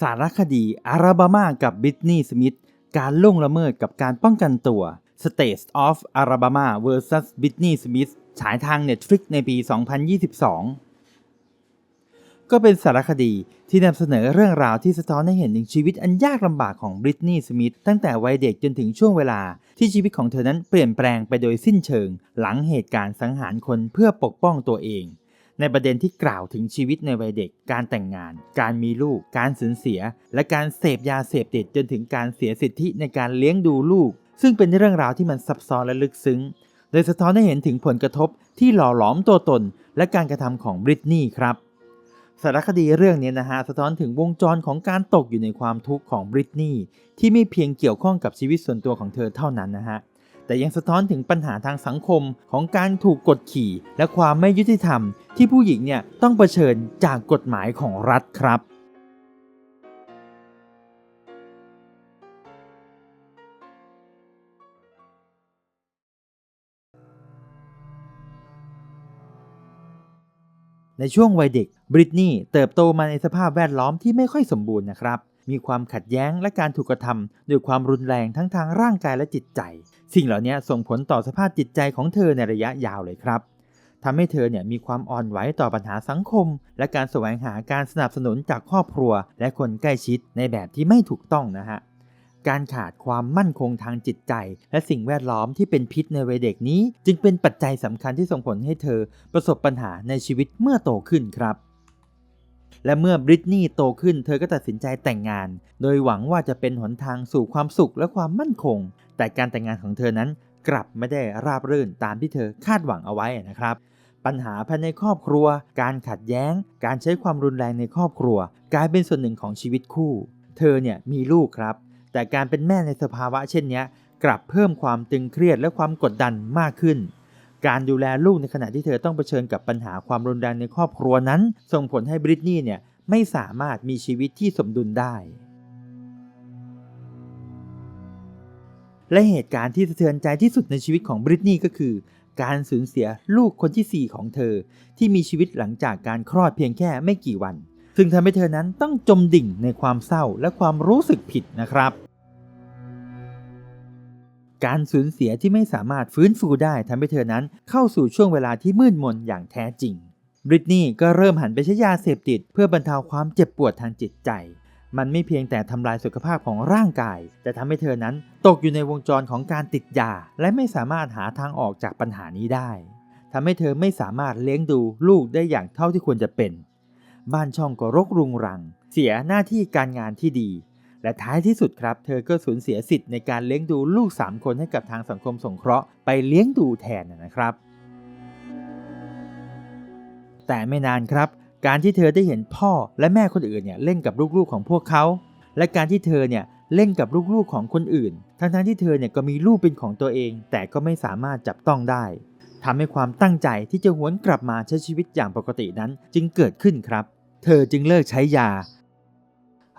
สารคดีอาราบามากับบิทนีย์สมิธการล่วงละเมิดกับการป้องกันตัว States of Alabama vs Britney Smith ฉายทาง Netflix ในปี 2022 ก็เป็นสารคดีที่นำเสนอเรื่องราวที่สะท้อนให้เห็นถึงชีวิตอันยากลำบากของบริตนีย์สมิธตั้งแต่วัยเด็กจนถึงช่วงเวลาที่ชีวิตของเธอนั้นเปลี่ยนแปลงไปโดยสิ้นเชิง หลังเหตุการณ์สังหารคนเพื่อปกป้องตัวเอง ในประเด็นที่กล่าวถึงชีวิตในวัยเด็ก การแต่งงาน การมีลูก การสูญเสีย และการเสพยาเสพติดจนถึงการเสียสิทธิในการเลี้ยงดูลูก ซึ่งเป็นเรื่องราวที่มันซับซ้อนและลึกซึ้ง โดยสะท้อนให้เห็นถึงผลกระทบที่หล่อหลอมตัวตน และการกระทำของบริตนีย์ครับสารคดีเรื่องนี้นะฮะสะท้อนถึงวงจรของการตกอยู่ในความทุกข์ของบริตนีย์ที่ไม่เพียงเกี่ยวข้องกับชีวิตส่วนตัวของเธอเท่านั้นนะฮะ แต่ยังสะท้อนถึงปัญหาทางสังคมของการถูกกดขี่ และความไม่ยุติธรรม ที่ผู้หญิงเนี่ยต้องเผชิญจากกฎหมายของรัฐครับในช่วงวัยเด็กบริตนีย์เติบโตมาในสภาพแวดล้อมที่ไม่ค่อยสมบูรณ์นะครับ มีความขัดแย้งและการถูกกระทำด้วยความรุนแรงทั้งทางร่างกายและจิตใจ สิ่งเหล่านี้ส่งผลต่อสภาพจิตใจของเธอในระยะยาวเลยครับทำให้เธอเนี่ยมีความอ่อนไหวต่อปัญหาสังคม และการแสวงหาการสนับสนุนจากครอบครัว และคนใกล้ชิดในแบบที่ไม่ถูกต้องนะฮะการขาดความมั่นคงทางจิตใจ และสิ่งแวดล้อมที่เป็นพิษในวัยเด็กนี้ จึงเป็นปัจจัยสำคัญที่ส่งผลให้เธอประสบปัญหาในชีวิตเมื่อโตขึ้นครับ และเมื่อบริตนีย์โตขึ้นเธอก็ตัดสินใจแต่งงาน โดยหวังว่าจะเป็นหนทางสู่ความสุขและความมั่นคง แต่การแต่งงานของเธอนั้นกลับไม่ได้ราบรื่นตามที่เธอคาดหวังเอาไว้นะครับ ปัญหาภายในครอบครัว การขัดแย้ง การใช้ความรุนแรงในครอบครัว กลายเป็นส่วนหนึ่งของชีวิตคู่ เธอเนี่ยมีลูกครับ แต่การเป็นแม่ในสภาวะเช่นนี้กลับเพิ่มความตึงเครียดและความกดดันมากขึ้น การดูแลลูกในขณะที่เธอต้องเผชิญกับปัญหาความรุนแรงในครอบครัวนั้น ส่งผลให้บริตนีย์เนี่ยไม่สามารถมีชีวิตที่สมดุลได้ และเหตุการณ์ที่สะเทือนใจที่สุดในชีวิตของบริตนีย์ก็คือ การสูญเสียลูกคนที่ 4 ของเธอ ที่มีชีวิตหลังจากการคลอดเพียงแค่ไม่กี่วัน ซึ่งทำให้เธอนั้นต้องจมดิ่งในความเศร้าและความรู้สึกผิดนะครับ การสูญเสียที่ไม่สามารถฟื้นฟูได้ทำให้เธอนั้นเข้าสู่ช่วงเวลาที่มืดมนอย่างแท้จริงบริตนีย์ก็เริ่มหันไปใช้ยาเสพติด เพื่อบรรเทาความเจ็บปวดทางจิตใจ มันไม่เพียงแต่ทำลายสุขภาพของร่างกาย แต่ทำให้เธอนั้นตกอยู่ในวงจรของการติดยา และไม่สามารถหาทางออกจากปัญหานี้ได้ทำให้เธอไม่สามารถเลี้ยงดูลูกได้อย่างเท่าที่ควรจะเป็น บ้านช่องก็รกรุงรัง เสียหน้าที่การงานที่ดี และท้ายที่สุดครับเธอก็สูญเสียสิทธิ์ในการเลี้ยงดูลูก 3 คนให้กับทางสังคมสงเคราะห์ไปเลี้ยงดูแทนนะครับ แต่ไม่นานครับ การที่เธอได้เห็นพ่อและแม่คนอื่นเนี่ยเล่นกับลูกๆของพวกเขา และการที่เธอเนี่ยเล่นกับลูกๆของคนอื่น ทั้งๆที่เธอเนี่ยก็มีลูกเป็นของตัวเอง แต่ก็ไม่สามารถจับต้องได้ทำให้ความตั้งใจที่จะหวนกลับมาใช้ชีวิตอย่างปกตินั้นจึงเกิดขึ้นครับ เธอจึงเลิกใช้ยา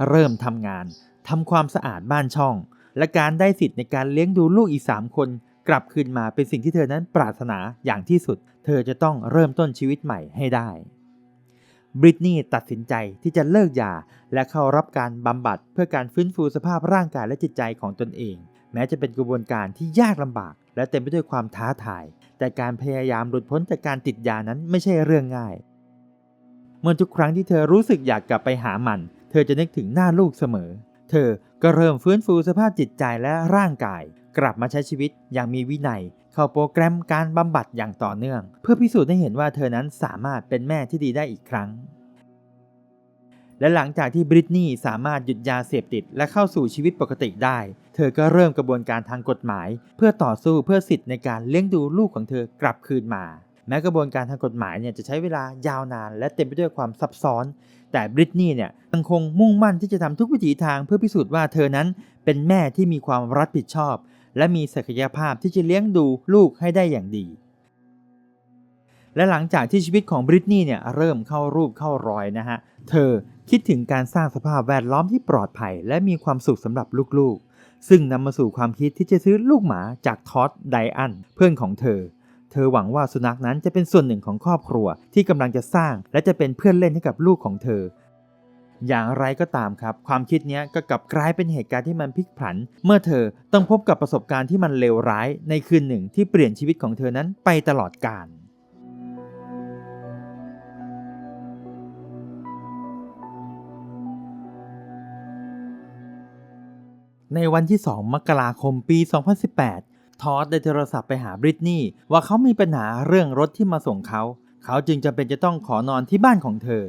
เริ่มทำงาน ทำความสะอาดบ้านช่อง และการได้สิทธิ์ในการเลี้ยงดูลูกอีก 3 คน กลับคืนมาเป็นสิ่งที่เธอนั้นปรารถนาอย่างที่สุด เธอจะต้องเริ่มต้นชีวิตใหม่ให้ได้บริตนีย์ตัดสินใจที่จะเลิกยาและเข้ารับการบำบัดเพื่อการฟื้นฟูสภาพร่างกายและจิตใจของตนเอง แม้จะเป็นกระบวนการที่ยากลำบาก และเต็มไปด้วยความท้าทาย แต่การพยายามหลุดพ้นจากการติดยานั้นไม่ใช่เรื่องง่าย เมื่อทุกครั้งที่เธอรู้สึกอยากกลับไปหามัน เธอจะนึกถึงหน้าลูกเสมอ เธอก็เริ่มฟื้นฟูสภาพจิตใจและร่างกาย กลับมาใช้ชีวิตอย่างมีวินัย เข้าโปรแกรมการบำบัดอย่างต่อเนื่อง เพื่อพิสูจน์ให้เห็นว่าเธอนั้นสามารถเป็นแม่ที่ดีได้อีกครั้ง และหลังจากที่บริตนีย์สามารถหยุดยาเสพติดและเข้าสู่ชีวิตปกติได้ เธอก็เริ่มกระบวนการทางกฎหมาย เพื่อต่อสู้เพื่อสิทธิ์ในการเลี้ยงดูลูกของเธอกลับคืนมาแม้กระบวนการทางกฎหมายเนี่ยจะใช้เวลายาวนานและเต็มไปด้วยความซับซ้อน แต่บริตนีย์เนี่ยยังคงมุ่งมั่นที่จะทำทุกวิถีทางเพื่อพิสูจน์ว่าเธอนั้นเป็นแม่ที่มีความรับผิดชอบ และมีศักยภาพที่จะเลี้ยงดูลูกให้ได้อย่างดี และหลังจากที่ชีวิตของบริตนีย์เนี่ยเริ่มเข้ารูปเข้ารอยนะฮะ เธอคิดถึงการสร้างสภาพแวดล้อมที่ปลอดภัย และมีความสุขสำหรับลูกๆ ซึ่งนำมาสู่ความคิดที่จะซื้อลูกหมาจากทอดไดอันเพื่อนของเธอ ธอหวังว่าสุนัขนั้นจะเป็นส่วนหนึ่งของครอบครัวที่กำลังจะสร้าง และจะเป็นเพื่อนเล่นให้กับลูกของเธอ อย่างไรก็ตามครับ ความคิดนี้ก็กลับกลายเป็นเหตุการณ์ที่มันพลิกผัน เมื่อเธอต้องพบกับประสบการณ์ที่มันเลวร้ายในคืนหนึ่งที่เปลี่ยนชีวิตของเธอนั้นไปตลอดกาลในวันที่ 2 มกราคม ปี 2018 ทอสได้โทรศัพท์ไปหาบริตนี่ว่าเขามีปัญหาเรื่องรถที่มาส่งเขา เขาจึงจำเป็นจะต้องขอนอนที่บ้านของเธอ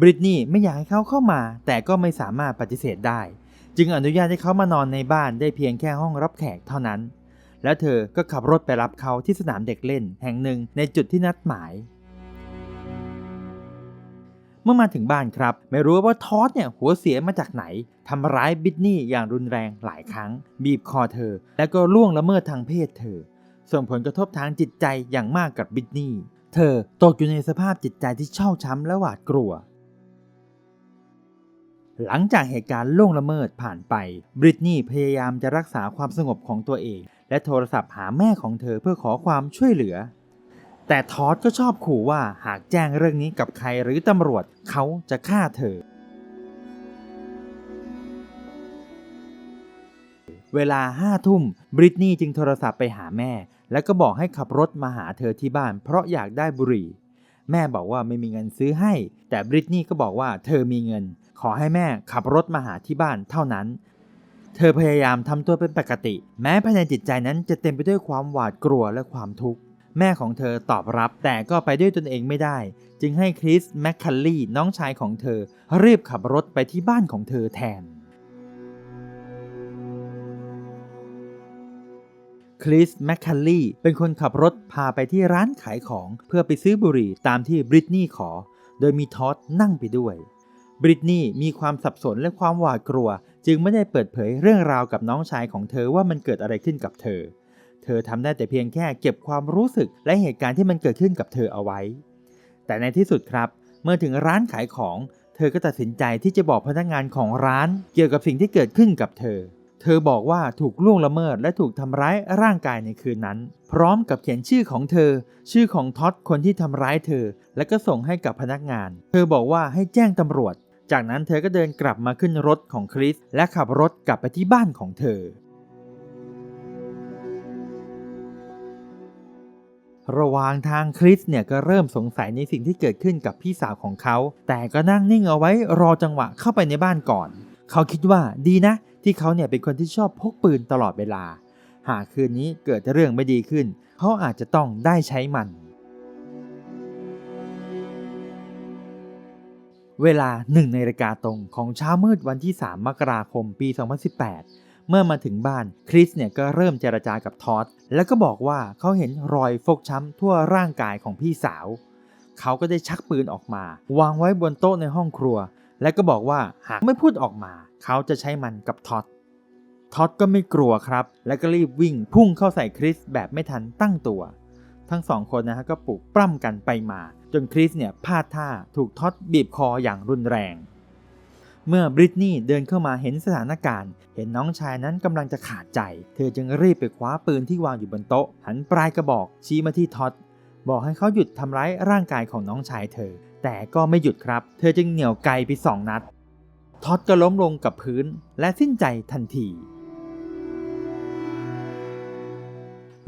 บริตนี่ไม่อยากให้เขาเข้ามา แต่ก็ไม่สามารถปฏิเสธได้ จึงอนุญาตให้เขามานอนในบ้านได้เพียงแค่ห้องรับแขกเท่านั้น แล้วเธอก็ขับรถไปรับเขาที่สนามเด็กเล่น แห่งหนึ่งในจุดที่นัดหมาย มื่อมาถึงบ้านครับ ไม่รู้ว่าทอสเนี่ยหัวเสียมาจากไหนทำร้ายบิทนี่อย่างรุนแรงหลายครั้ง บีบคอเธอ แล้วก็ล่วงละเมิดทางเพศเธอ ส่งผลกระทบทางจิตใจอย่างมากกับบิทนี่เธอตกอยู่ในสภาพจิตใจที่เช่าช้ำและหวาดกลัว หลังจากเหตุการณ์ล่วงละเมิดผ่านไป บริตนี่พยายามจะรักษาความสงบของตัวเอง และโทรศัพท์หาแม่ของเธอเพื่อขอความช่วยเหลือ แต่ทอดก็ชอบขู่ว่าหากแจ้งเรื่องนี้กับใครหรือตำรวจเขาจะฆ่าเธอ เวลาห้าทุ่มบริตนี่จึงโทรศัพท์ไปหาแม่ แล้วก็บอกให้ขับรถมาหาเธอที่บ้านเพราะอยากได้บุหรี่ แม่บอกว่าไม่มีเงินซื้อให้ แต่บริตนี่ก็บอกว่าเธอมีเงิน ขอให้แม่ขับรถมาหาที่บ้านเท่านั้นเธอพยายามทำตัวเป็นปกติ แม้ภายในจิตใจนั้นจะเต็มไปด้วยความหวาดกลัวและความทุกข์ แม่ของเธอตอบรับแต่ก็ไปด้วยตนเองไม่ได้ จึงให้คริสแมคคัลลี่น้องชายของเธอ รีบขับรถไปที่บ้านของเธอแทน คริสแมคคัลลี่เป็นคนขับรถพาไปที่ร้านขายของเพื่อไปซื้อบุหรี่ตามที่บริตนี่ขอ โดยมีทอดนั่งไปด้วย บริตนี่มีความสับสนและความหวาดกลัว จึงไม่ได้เปิดเผยเรื่องราวกับน้องชายของเธอว่ามันเกิดอะไรขึ้นกับเธอ เธอทำได้แต่เพียงแค่เก็บความรู้สึกและเหตุการณ์ที่มันเกิดขึ้นกับเธอเอาไว้ แต่ในที่สุดครับ เมื่อถึงร้านขายของ เธอก็ตัดสินใจที่จะบอกพนักงานของร้าน เกี่ยวกับสิ่งที่เกิดขึ้นกับเธอ เธอบอกว่าถูกล่วงละเมิดและถูกทำร้ายร่างกายในคืนนั้น พร้อมกับเขียนชื่อของเธอ ชื่อของท็อดคนที่ทำร้ายเธอ และก็ส่งให้กับพนักงาน เธอบอกว่าให้แจ้งตำรวจจากนั้นเธอก็เดินกลับมาขึ้นรถของคริสและขับรถกลับไปที่บ้านของเธอ ระหว่างทางคริสเนี่ยก็เริ่มสงสัยในสิ่งที่เกิดขึ้นกับพี่สาวของเขา แต่ก็นั่งนิ่งเอาไว้รอจังหวะเข้าไปในบ้านก่อน เขาคิดว่าดีนะ ที่เขาเนี่ยเป็นคนที่ชอบพกปืนตลอดเวลา หากคืนนี้เกิดเรื่องไม่ดีขึ้น เขาอาจจะต้องได้ใช้มัน เวลาหนึ่งนาฬิกาตรงของเช้ามืดวันที่ 3 มกราคมปี 2018 เมื่อมาถึงบ้านคริสเนี่ยก็เริ่มเจรจากับทอดแล้วก็บอกว่าเขาเห็นรอยฟกช้ำทั่วร่างกายของพี่สาว เขาก็ได้ชักปืนออกมา วางไว้บนโต๊ะในห้องครัว และก็บอกว่าหากไม่พูดออกมา เขาจะใช้มันกับท็อดท็อดก็ไม่กลัวครับ และก็รีบวิ่งพุ่งเข้าใส่คริสแบบไม่ทันตั้งตัว ทั้งสองคนนะฮะก็ปลุกปล้ำกันไปมา จนคริสเนี่ยพลาดท่าถูกท็อดบีบคออย่างรุนแรง เมื่อบริตนี่เดินเข้ามาเห็นสถานการณ์ เห็นน้องชายนั้นกำลังจะขาดใจ เธอจึงรีบไปคว้าปืนที่วางอยู่บนโต๊ะ หันปลายกระบอกชี้มาที่ท็อดบอกให้เขาหยุดทำร้ายร่างกายของน้องชายเธอ แต่ก็ไม่หยุดครับ เธอจึงเหนี่ยวไกไปสองนัดท็อดก็ล้มลงกับพื้นและสิ้นใจทันที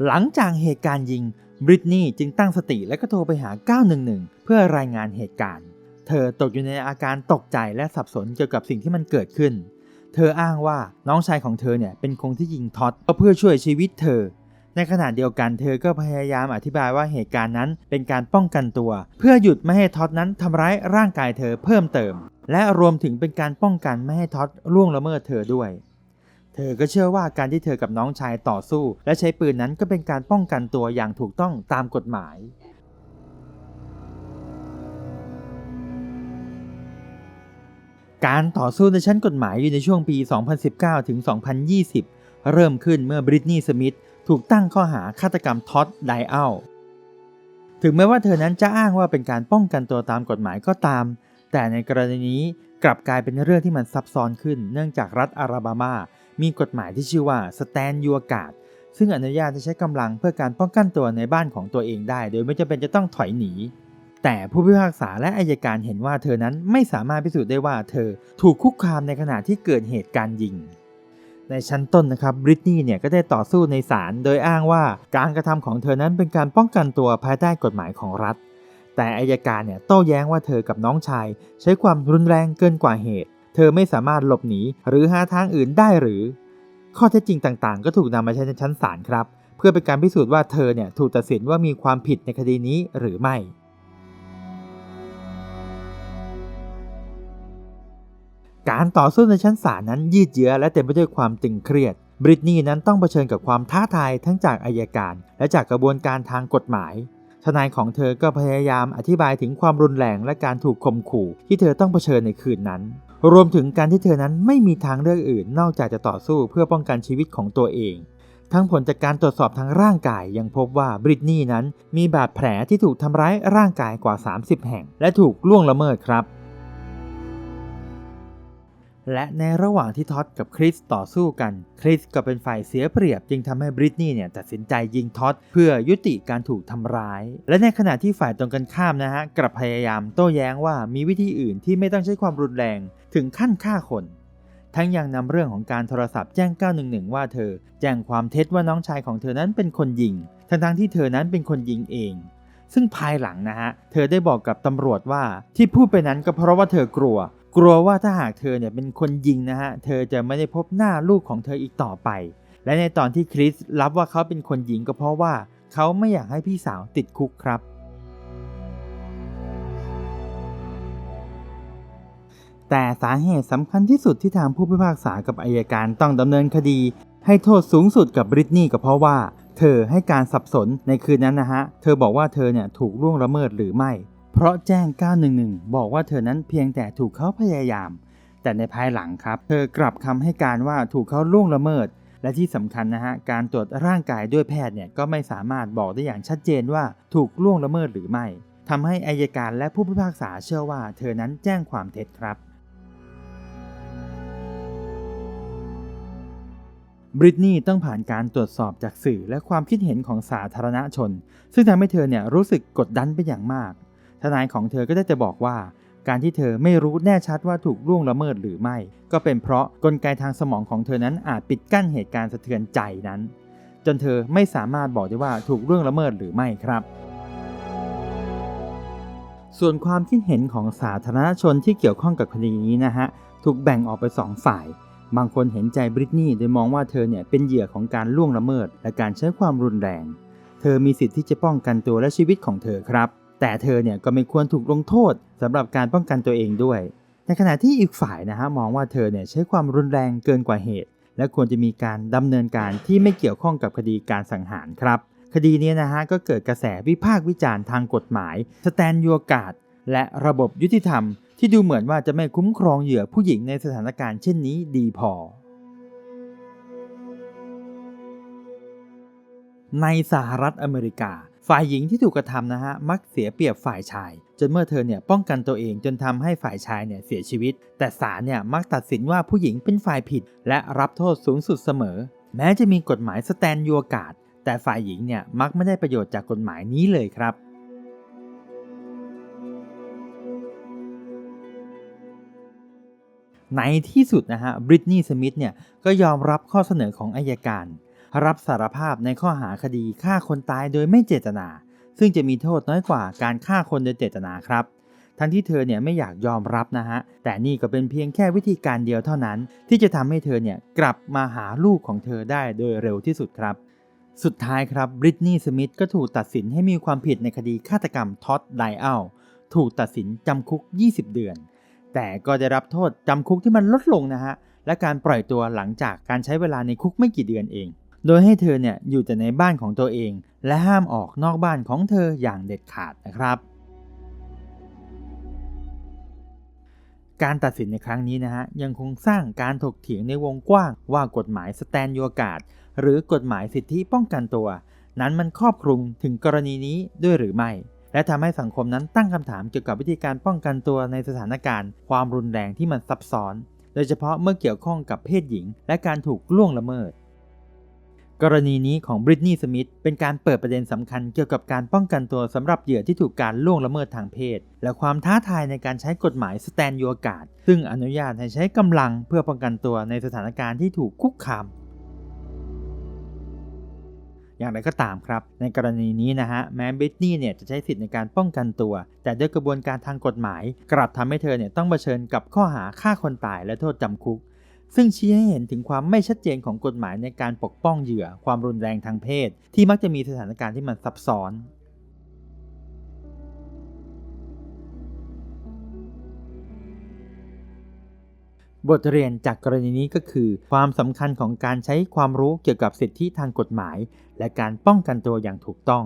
หลังจากเหตุการณ์ยิงบริตนี่จึงตั้งสติและก็โทรไปหา 911 เพื่อรายงานเหตุการณ์ เธอตกอยู่ในอาการตกใจและสับสนเกี่ยวกับสิ่งที่มันเกิดขึ้น เธออ้างว่าน้องชายของเธอเนี่ยเป็นคนที่ยิงท็อดเพื่อช่วยชีวิตเธอ ในขณะเดียวกันเธอก็พยายามอธิบายว่าเหตุการณ์นั้นเป็นการป้องกันตัว เพื่อหยุดไม่ให้ท็อดนั้นทำร้ายร่างกายเธอเพิ่มเติม และรวมถึงเป็นการป้องกันไม่ให้ท็อดล่วงละเมิดเธอด้วยเธอก็เชื่อว่าการที่เธอกับน้องชายต่อสู้ และใช้ปืนนั้นก็เป็นการป้องกันตัวอย่างถูกต้องตามกฎหมาย การต่อสู้ในชั้นกฎหมายอยู่ในช่วงปี 2019 ถึง 2020 เริ่มขึ้นเมื่อบริตนีย์สมิธถูกตั้งข้อหาฆาตกรรมท็อดไดอัลถึงแม้ว่าเธอนั้นจะอ้างว่าเป็นการป้องกันตัวตามกฎหมายก็ตาม แต่ในกรณีนี้กลับกลายเป็นเรื่องที่มันซับซ้อนขึ้น เนื่องจากรัฐอาราบามา มีกฎหมายที่ชื่อว่า Stand Your Guard ซึ่งอนุญาตจะใช้กำลังเพื่อการป้องกันตัวในบ้านของตัวเองได้ โดยไม่จำเป็นจะต้องถอยหนี แต่ผู้พิพากษาและอายการเห็นว่าเธอนั้นไม่สามารถพิสูจน์ได้ว่าเธอถูกคุกคามในขณะที่เกิดเหตุการณ์ยิง ในชั้นต้นนะครับบริตนีเนี่ยก็ได้ต่อสู้ในศาลโดยอ้างว่าการกระทำของเธอนั้นเป็นการป้องกันตัวภายใต้กฎหมายของรัฐ แต่อายการเนี่ยโต้แย้งว่าเธอกับน้องชาย ใช้ความรุนแรงเกินกว่าเหตุ เธอไม่สามารถหลบหนีหรือหาทางอื่นได้หรือ ข้อเท็จจริงต่างๆ ก็ถูกนำมาใช้ในชั้นศาลครับ เพื่อเป็นการพิสูจน์ว่าเธอเนี่ยถูกตัดสินว่ามีความผิดในคดีนี้หรือไม่ การต่อสู้ในชั้นศาลนั้นยืดเยื้อและเต็มไปด้วยความตึงเครียด บริตนีนั้นต้องเผชิญกับความท้าทายทั้งจากอายการ และจากกระบวนการทางกฎหมาย ทนายของเธอก็พยายามอธิบายถึงความรุนแรงและการถูกข่มขู่ ที่เธอต้องเผชิญในคืนนั้น รวมถึงการที่เธอนั้นไม่มีทางเลือกอื่น นอกจากจะต่อสู้เพื่อป้องกันชีวิตของตัวเองทั้งผลจากการตรวจสอบทางร่างกายยังพบว่าบริตนีนั้นมีบาดแผลที่ถูกทำร้ายร่างกายกว่า 30 แห่ง และถูกล่วงละเมิดครับ และในระหว่างที่ท็อดกับคริสต่อสู้กัน คริสก็เป็นฝ่ายเสียเปรียบ จึงทำให้บริตนี่เนี่ยตัดสินใจยิงท็อดเพื่อยุติการถูกทำร้าย และในขณะที่ฝ่ายตรงกันข้ามนะฮะกลับพยายามโต้แย้งว่ามีวิธีอื่นที่ไม่ต้องใช้ความรุนแรงถึงขั้นฆ่าคน ทั้งยังนำเรื่องของการโทรศัพท์แจ้ง 911 ว่าเธอ แจ้งความเท็จว่าน้องชายของเธอนั้นเป็นคนยิง ทั้งๆที่เธอนั้นเป็นคนยิงเองซึ่งภายหลังนะฮะ เธอได้บอกกับตำรวจว่าที่พูดไปนั้นก็เพราะว่าเธอกลัว กลัวว่าถ้าหากเธอเนี่ยเป็นคนยิงนะฮะ เธอจะไม่ได้พบหน้าลูกของเธออีกต่อไป และในตอนที่คริสรับว่าเขาเป็นคนยิงก็เพราะว่าเขาไม่อยากให้พี่สาวติดคุกครับ แต่สาเหตุสำคัญที่สุดที่ทางผู้พิพากษากับอายการต้องดำเนินคดี ให้โทษสูงสุดกับบริตนี่ก็เพราะว่า เธอให้การสับสนในคืนนั้นนะฮะ เธอบอกว่าเธอเนี่ยถูกล่วงละเมิดหรือไม่ เพราะแจ้ง 911 บอกว่าเธอนั้นเพียงแต่ถูกเขาพยายาม แต่ในภายหลังครับ เธอกลับคำให้การว่าถูกเขาล่วงละเมิด และที่สำคัญนะฮะ การตรวจร่างกายด้วยแพทย์เนี่ยก็ไม่สามารถบอกได้อย่างชัดเจนว่าถูกล่วงละเมิดหรือไม่ทำให้อายการและผู้พิพากษาเชื่อว่า เธอนั้นแจ้งความเท็จครับบริตนีต้องผ่านการตรวจสอบจากสื่อและความคิดเห็นของสาธารณชน ซึ่งทำให้เธอเนี่ยรู้สึกกดดันไปอย่างมาก ทนายของเธอก็ได้จะบอกว่า การที่เธอไม่รู้แน่ชัดว่าถูกล่วงละเมิดหรือไม่ ก็เป็นเพราะกลไกทางสมองของเธอนั้นอาจปิดกั้นเหตุการณ์สะเทือนใจนั้น จนเธอไม่สามารถบอกได้ว่าถูกล่วงละเมิดหรือไม่ครับ ส่วนความคิดเห็นของสาธารณชนที่เกี่ยวข้องกับคดีนี้นะฮะถูกแบ่งออกเป็นสองฝ่ายบางคนเห็นใจบริตนี่โดยมองว่าเธอเนี่ยเป็นเหยื่อของการล่วงละเมิด และการใช้ความรุนแรง เธอมีสิทธิ์ที่จะป้องกันตัวและชีวิตของเธอครับ แต่เธอเนี่ยก็ไม่ควรถูกลงโทษสำหรับการป้องกันตัวเองด้วย ในขณะที่อีกฝ่ายนะฮะมองว่าเธอเนี่ยใช้ความรุนแรงเกินกว่าเหตุ และควรจะมีการดำเนินการที่ไม่เกี่ยวข้องกับคดีการสังหารครับ คดีนี้นะฮะก็เกิดกระแสวิพากษ์วิจารณ์ทางกฎหมายสแตนยูกาดและระบบยุติธรรม ที่ดูเหมือนว่าจะไม่คุ้มครองเหยื่อผู้หญิงในสถานการณ์เช่นนี้ดีพอในสหรัฐอเมริกา ฝ่ายหญิงที่ถูกกระทำนะฮะมักเสียเปรียบฝ่ายชาย จนเมื่อเธอเนี่ยป้องกันตัวเองจนทำให้ฝ่ายชายเนี่ยเสียชีวิต แต่ศาลเนี่ยมักตัดสินว่าผู้หญิงเป็นฝ่ายผิด และรับโทษสูงสุดเสมอ แม้จะมีกฎหมายสแตนยูกาดแต่ฝ่ายหญิงเนี่ยมักไม่ได้ประโยชน์จากกฎหมายนี้เลยครับ ในที่สุดนะฮะบริตนีย์สมิธเนี่ยก็ยอมรับข้อเสนอของอายการ รับสารภาพในข้อหาคดีฆ่าคนตายโดยไม่เจตนา ซึ่งจะมีโทษน้อยกว่าการฆ่าคนโดยเจตนาครับ ทั้งที่เธอเนี่ยไม่อยากยอมรับนะฮะ แต่นี่ก็เป็นเพียงแค่วิธีการเดียวเท่านั้น ที่จะทำให้เธอเนี่ยกลับมาหาลูกของเธอได้โดยเร็วที่สุดครับ สุดท้ายครับบริตนีย์สมิธก็ถูกตัดสินให้มีความผิดในคดีฆาตกรรมท็อดไดอัลถูกตัดสินจำคุก 20 เดือน แต่ก็ได้รับโทษจำคุกที่มันลดลงนะฮะและการปล่อยตัวหลังจากการใช้เวลาในคุกไม่กี่เดือนเอง โดยให้เธอเนี่ยอยู่แต่ในบ้านของตัวเอง และห้ามออกนอกบ้านของเธออย่างเด็ดขาดนะครับ การตัดสินในครั้งนี้นะฮะยังคงสร้างการถกเถียงในวงกว้างว่ากฎหมายสแตนยูกาดหรือกฎหมายสิทธิป้องกันตัว นั้นมันครอบคลุมถึงกรณีนี้ด้วยหรือไม่ และทำให้สังคมนั้นตั้งคำถามเกี่ยวกับวิธีการป้องกันตัวในสถานการณ์ ความรุนแรงที่มันซับซ้อน โดยเฉพาะเมื่อเกี่ยวข้องกับเพศหญิง และการถูกล่วงละเมิด กรณีนี้ของบริตนีย์สมิธเป็นการเปิดประเด็นสำคัญเกี่ยวกับการป้องกันตัวสำหรับเหยื่อที่ถูกการล่วงละเมิดทางเพศ และความท้าทายในการใช้กฎหมายสแตนยูอากาศซึ่งอนุญาตให้ใช้กำลังเพื่อป้องกันตัวในสถานการณ์ที่ถูกคุกคามอย่างไรก็ตามครับ ในกรณีนี้นะฮะแม้บริตนีย์เนี่ยจะใช้สิทธิ์ในการป้องกันตัว แต่ด้วยกระบวนการทางกฎหมาย กลับทำให้เธอเนี่ยต้องเผชิญกับข้อหาฆ่าคนตายและโทษจำคุก ซึ่งชี้ให้เห็นถึงความไม่ชัดเจนของกฎหมายในการปกป้องเหยื่อความรุนแรงทางเพศ ที่มักจะมีสถานการณ์ที่มันซับซ้อนบทเรียนจากกรณีนี้ก็คือ ความสำคัญของการใช้ความรู้เกี่ยวกับสิทธิทางกฎหมาย และการป้องกันตัวอย่างถูกต้อง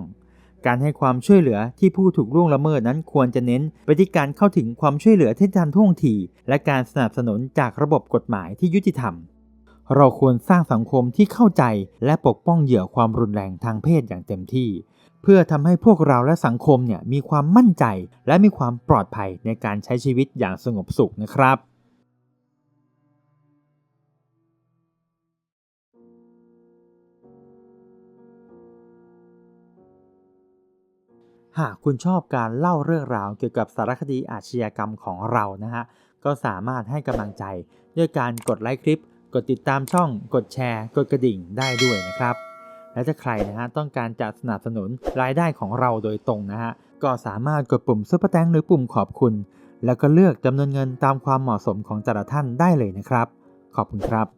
การให้ความช่วยเหลือที่ผู้ถูกล่วงละเมิดนั้นควรจะเน้นไปที่การเข้าถึงความช่วยเหลือที่ทันท่วงทีและการสนับสนุนจากระบบกฎหมายที่ยุติธรรม เราควรสร้างสังคมที่เข้าใจและปกป้องเหยื่อความรุนแรงทางเพศอย่างเต็มที่ เพื่อทำให้พวกเราและสังคมเนี่ยมีความมั่นใจ และมีความปลอดภัยในการใช้ชีวิตอย่างสงบสุขนะครับ หากคุณชอบการเล่าเรื่องราวเกี่ยวกับสารคดีอาชญากรรมของเรานะฮะ ก็สามารถให้กำลังใจ ด้วยการกดไลค์คลิป กดติดตามช่อง กดแชร์ กดกระดิ่งได้ด้วยนะครับ และถ้าใครนะฮะต้องการจะสนับสนุนรายได้ของเราโดยตรงนะฮะ ก็สามารถกดปุ่มซุปเปอร์แตงหรือปุ่มขอบคุณ แล้วก็เลือกจำนวนเงินตามความเหมาะสมของแต่ละท่านได้เลยนะครับ ขอบคุณครับ